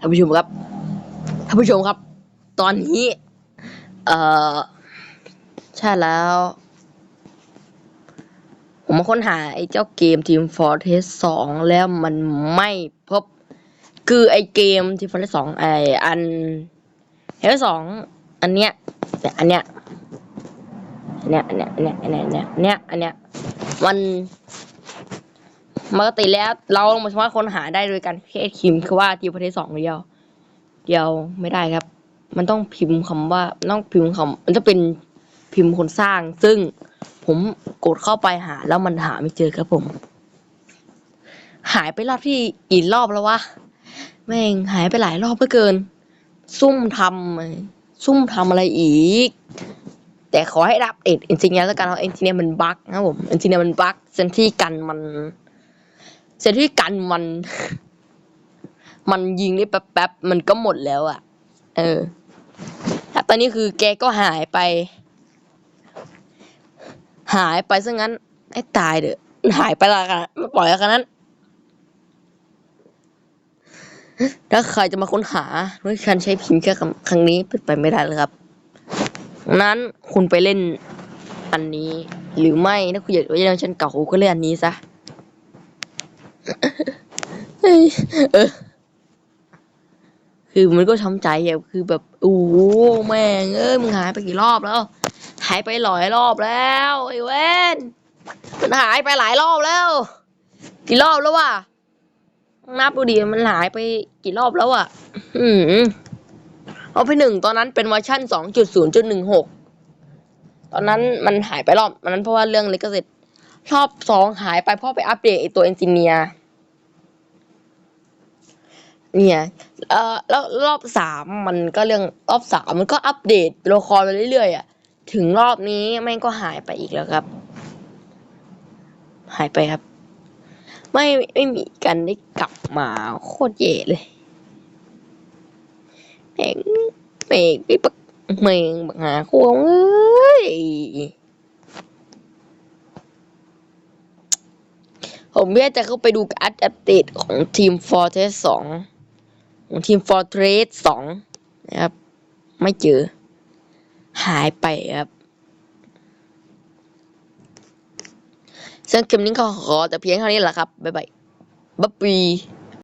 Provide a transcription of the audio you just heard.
ท่านผู้ชมครับท่านผู้ชมครับ ตอนนี้ เอ่อ ใช่แล้ว ผมมาค้นหาไอ้เจ้าเกม Team Fortress งแล้วมันไม่พบ คือไอ้เกม Team Fortress งไอ้อันเฮลสองอันเนี้ยแต่อันเนี้ยเนี้ยเนี้ยเนี้ยเนี้ยเนี้ยเนี้ยอันเนี้ยมัน ปกติแล้วเราสามารถค้นหาได้โดยการแค่พิมพ์คือว่า Team Fortress 2เดียว เดียวไม่ได้ครับ มันต้องพิมพ์คำว่าต้องพิมพ์คำมันจะเป็นพิมพ์คนสร้าง ซึ่งผมกดเข้าไปหาแล้วมันหาไม่เจอครับผม หายไปรอบที่อีกรอบแล้ววะแม่งหายไปหลายรอบเหลือเกิน ซุ่มทำซุ่มทำอะไรอีก แต่ขอให้รับเอ็ดเอนจิเนียร์แล้วกันเพราเอนจิเนียร์มันบั๊กนะผมเอนจิเนียร์มันบั๊กเซนที่กันมัน เซนที่กันมัน มันยิงได้แป๊บๆมันก็หมดแล้วอะ่ะ เออแล้วตอนนี้คือแกก็หายไป หายไปซะงั้นไอ้ตายเด้อหายไปละกันไม่ปล่อยล้วกันนั้นถ้าใครจะมาค้นหาด้วยการใช้พิมพ์แค่ครั้งนี้เป็นไปไม่ได้เลยครับงนั้นคุณไปเล่นอันนี้ หรือไม่ถ้าคุณอยากเล่นเวอร์ชันเก่าคุณก็เล่นอันนี้ซะ เออ คือมันก็ช้ำใจอะคือแบบโอ้แม่งเอ้ยมึงหายไปกี่รอบแล้ว หายไปหลายรอบแล้วไอ้เว้นมันหายไปหลายรอบแล้ว กี่รอบแล้ววะนับดูดิมันหายไปกี่รอบแล้วอะอืมเอาไปหนึ่งตอนนั้นเป็นเวอร์ชันสองจุดศูนย์จุดหนึ่งหกตอนนั้นมันหายไปรอบตอนนั้นเพราะว่าเรื่องลิขสิทธิ์รอบสองหายไปเพราะไปอัปเดตไอตัวเอนจิเนียร์ เนี่ยเอ่อแล้วรอบสามมันก็เรื่องรอบสามมันก็อัปเดตตัวละครไปเรื่อยๆอะถึงรอบนี้แม่งก็หายไปอีกแล้วครับ หายไปครับ ไม่ไม่มีกันได้กลับมาโคตรเย่เลยแม่งแม่งไม่ปักแม่งบักหาควงเอ้ยผมแค่จะเข้าไปดูการอัปเดตของทีม Fortress 2 ของทีม Fortress 2 นะครับ ไม่เจอ หายไปครับซึ่งคลิปนี้ก็ขอแต่เพียงเท่านี้แหละครับ บ๊ายบายบ๊ายบาย